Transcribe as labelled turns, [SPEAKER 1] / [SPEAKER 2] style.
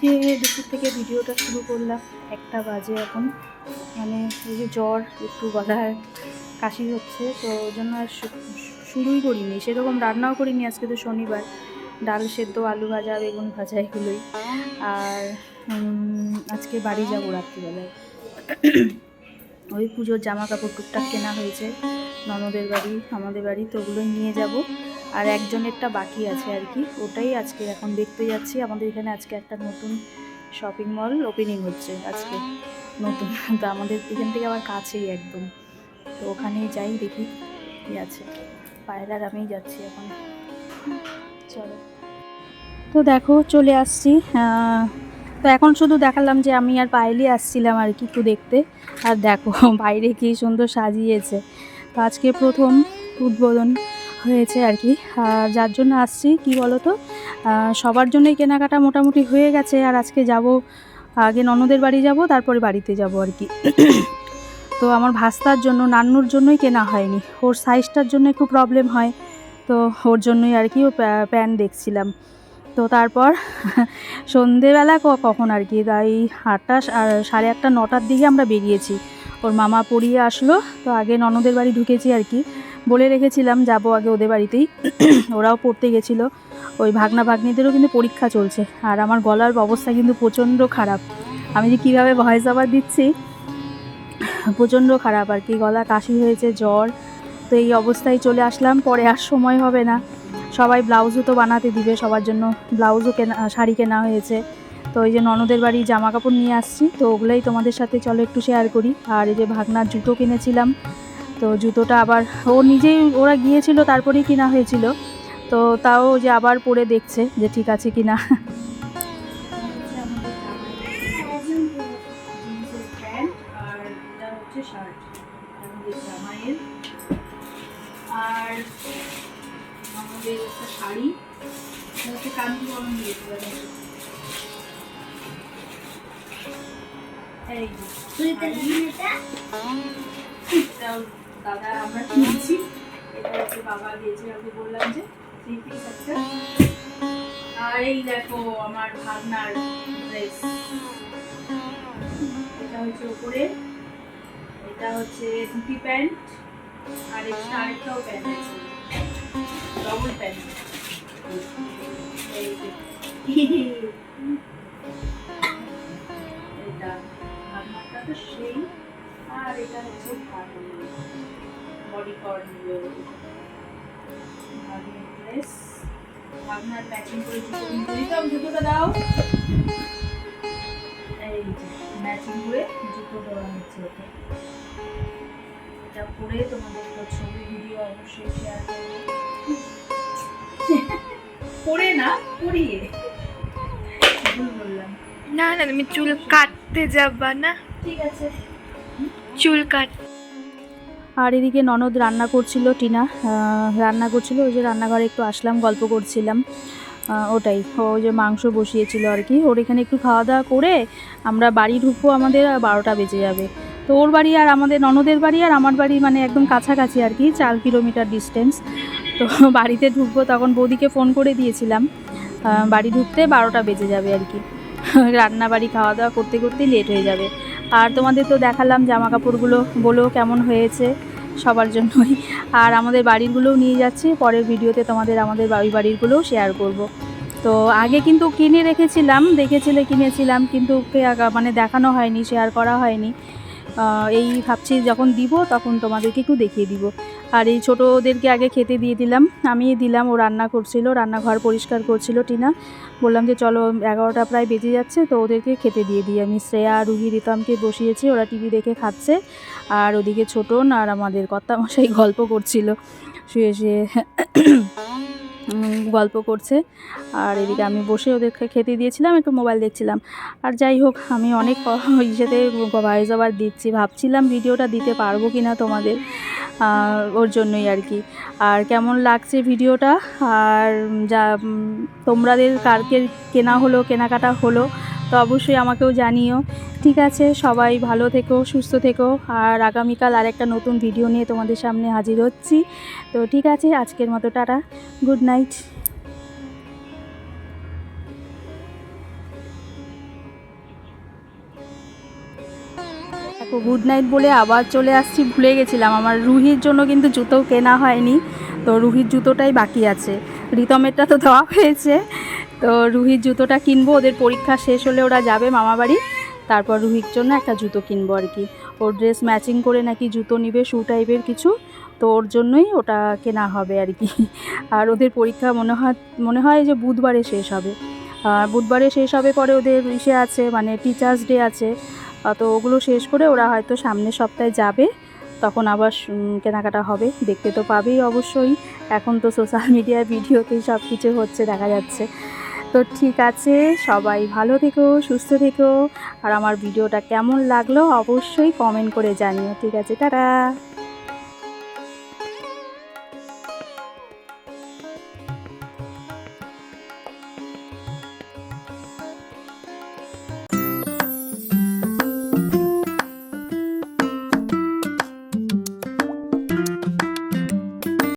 [SPEAKER 1] আজকে দুপুর থেকে ভিডিওটা শুরু করলাম। একটা বাজে এখন। মানে এই যে জ্বর, একটু গলায় কাশি হচ্ছে, তো ওই জন্য আর শুরুই করিনি। সেরকম রান্নাও করিনি আজকে তো শনিবার। ডাল সেদ্ধ, আলু ভাজা, বেগুন ভাজা এগুলোই। আর আজকে বাড়ি যাব রাত্রিবেলায়। ওই পুজোর জামা কাপড় টুকটাক কেনা হয়েছে। ননদের বাড়ি, আমাদের বাড়ি, তো ওগুলোই নিয়ে যাব। আর একজনেরটা বাকি আছে আর কি। ওটাই আজকে এখন দেখতে যাচ্ছি। আমাদের এখানে আজকে একটা নতুন শপিং মল ওপেনিং হচ্ছে আজকে। নতুন। তো আমাদের এখান থেকে আবার কাছেই একদম। তো ওখানেই যাই দেখি কি আছে। পায়রার আমিই যাচ্ছি এখন। চলো। তো দেখো, চলে আসছি। তো এখন শুধু দেখালাম যে আমি আর পায়েলি আসছিলাম আর কি একটু দেখতে। আর দেখো, বাইরে কি সুন্দর সাজিয়েছে। তো আজকে প্রথম উদ্বোধন। হয়েছে আর কি। যার জন্য আসছি, কি বলো তো সবার জন্যই কেনাকাটা মোটামুটি হয়ে গেছে। আর আজকে যাব, আগে ননদের বাড়ি যাব, তারপরে বাড়িতে যাব আর কি। তো আমার ভাস্তার জন্য, নান্নুর জন্যই কেনা হয়নি। ওর সাইজটার জন্য একটু প্রবলেম হয়। তো ওর জন্যই আর কি ও প্যান্ট দেখছিলাম। তো তারপর সন্ধেবেলা কখন আর কি? তাই আটটা সাড়ে আটটা, নটার দিকে আমরা বেরিয়েছি। ওর মামা পড়িয়ে আসলো। তো আগে ননদের বাড়ি ঢুকেছি আর কি। বলে রেখেছিলাম, যাব আগে ওদের বাড়িতেই। ওরাও পড়তে গেছিল। ওই ভাগনা ভাগ্নিদেরও কিন্তু পরীক্ষা চলছে। আর আমার গলার অবস্থা কিন্তু প্রচণ্ড খারাপ। আমি যে কীভাবে ভয়েস আবার দিচ্ছি, প্রচণ্ড খারাপ আর কি। গলা কাশি হয়েছে, জ্বর। তো এই অবস্থায় চলে আসলাম, পরে আর সময় হবে না। সবাই ব্লাউজও তো বানাতে দিবে, সবার জন্য ব্লাউজও কেনা, শাড়ি কেনা হয়েছে। তো এই যে ননদের বাড়ি জামা কাপড় নিয়ে আসছি, তো ওগুলোই তোমাদের সাথে চলো একটু শেয়ার করি। আর এই যে ভাগনার জুতো কিনেছিলাম তো জুতোটা আবার ও নিজেই ওরা গিয়েছিল তারপরেই কিনা হয়েছিল। তো তাও যে আবার পরে দেখছে যে ঠিক আছে কিনা। আর আমাদের একটা শাড়ি এটা? হচ্ছে এই এটাও দাদা আমরা কিনেছি এটা হচ্ছে বাবা দিয়েছে আমি বললাম যে থ্রি পিস একটা। আর এই দেখো আমার ভাগনার ড্রেস এটা হচ্ছে উপরে। এটা হচ্ছে ধুতি প্যান্ট আর একটা আরেকটাও প্যান্ট আছে। ডবল প্যান্ট এটা ভাগনারটা তো সেই। আর এটা হচ্ছে বডি কর্ন ড্রেস ভাগনার ম্যাচিং করে জুতো জুতোটা দাও। এই ম্যাচিং করে জুতো দেওয়া হচ্ছে ওকে। এটা পরে তোমাদের তো ছবি ভিডিও অবশ্যই শেয়ার করব। পরে না পরিয়ে। ভুল বললাম।
[SPEAKER 2] না না তুমি চুল কাটতে যাবা না।
[SPEAKER 1] ঠিক আছে।
[SPEAKER 2] চুল কাট।
[SPEAKER 1] আর এদিকে ননদ রান্না করছিল, টিনা রান্না করছিল। ওই যে রান্নাঘরে একটু আসলাম, গল্প করছিলাম। ওটাই। ওই যে মাংস বসিয়েছিল আর কি। ওর এখানে একটু খাওয়া দাওয়া করে আমরা বাড়ি ঢুকবো, আমাদের বারোটা বেজে যাবে। তো ওর বাড়ি আর আমাদের, ননদের বাড়ি আর আমার বাড়ি মানে একদম কাছাকাছি আর কি, চার কিলোমিটার ডিস্টেন্স তো বাড়িতে ঢুকবো তখন বৌদিকে ফোন করে দিয়েছিলাম। বাড়ি ঢুকতে বারোটা বেজে যাবে আর কি। রান্না বাড়ি খাওয়া দাওয়া করতে করতেই লেট হয়ে যাবে। আর তোমাদের তো দেখালাম জামা কাপড়গুলো বলো কেমন হয়েছে সবার জন্যই। আর আমাদের বাড়িরগুলোও নিয়ে যাচ্ছি, পরের ভিডিওতে তোমাদের আমাদের বাড়ি বাড়িরগুলোও শেয়ার করব। তো আগে কিন্তু কিনে রেখেছিলাম, দেখেছিলে, কিনেছিলাম, কিন্তু মানে দেখানো হয়নি শেয়ার করা হয়নি। এই ভাবছি যখন দিব তখন তোমাদেরকে একটু দেখিয়ে দিব। আর এই ছোটোদেরকে আগে খেতে দিয়ে দিলাম। আমি দিলাম, ও রান্না করছিল, রান্নাঘর পরিষ্কার করছিল টিনা। বললাম যে, চলো, এগারোটা প্রায় বেজে যাচ্ছে, তো ওদেরকে খেতে দিয়ে দিই। আমি শ্রেয়া, রুহি, রিতমকে বসিয়েছি, ওরা টিভি দেখে খাচ্ছে। আর ওদিকে ছোটন আর আমাদের কর্তামশাই গল্প করছিল। শুয়ে শুয়ে গল্প করছে। আর এদিকে আমি বসে ওদেরকে খেতে দিয়েছিলাম, একটু মোবাইল দেখছিলাম। আর যাই হোক, আমি অনেক ইসেতে ভয়েস ওভার দিচ্ছি। ভাবছিলাম ভিডিওটা দিতে পারব কি না তোমাদের ওর জন্যই আর কি। আর কেমন লাগছে ভিডিওটা? আর যা তোমাদের কারকে কেনা হলো, কেনাকাটা হলো তো অবশ্যই আমাকেও জানিও। ঠিক আছে, সবাই ভালো থেকো, সুস্থ থেকো। আর আগামীকাল আর একটা নতুন ভিডিও নিয়ে তোমাদের সামনে হাজির হচ্ছি। তো ঠিক আছে, আজকের মতো টাটা। গুড নাইট তো গুড নাইট বলে আবার চলে আসছি, ভুলে গেছিলাম। আমার রুহির জন্য কিন্তু জুতো কেনা হয়নি। তো রুহির জুতোটাই বাকি আছে। রিতমেরটা তো দেওয়া হয়েছে। তো রুহির জুতোটা কিনবো, ওদের পরীক্ষা শেষ হলে ওরা যাবে মামা বাড়ি তারপর রুহির জন্য একটা জুতো কিনবো আর কি। ওর ড্রেস ম্যাচিং করে নাকি জুতো নিবে শু টাইপের কিছু। তো ওর জন্যই ওটা কেনা হবে আর কি। আর ওদের পরীক্ষা মনে হয় মনে হয় যে বুধবারে শেষ হবে। আর বুধবারে শেষ হবে পরে ওদের ইসে আছে মানে টিচার্স ডে আছে। তো ওগুলো শেষ করে ওরা হয়তো সামনের সপ্তাহে যাবে। তখন আবার কেনাকাটা হবে। দেখতে তো পাবেই অবশ্যই। এখন তো সোশ্যাল মিডিয়ার ভিডিওতেই সব কিছু হচ্ছে, দেখা যাচ্ছে। তো ঠিক আছে, সবাই ভালো থেকো, সুস্থ থেকো। আর আমার ভিডিওটা কেমন লাগল অবশ্যই কমেন্ট করে জানিও। ঠিক আছে, টাটা।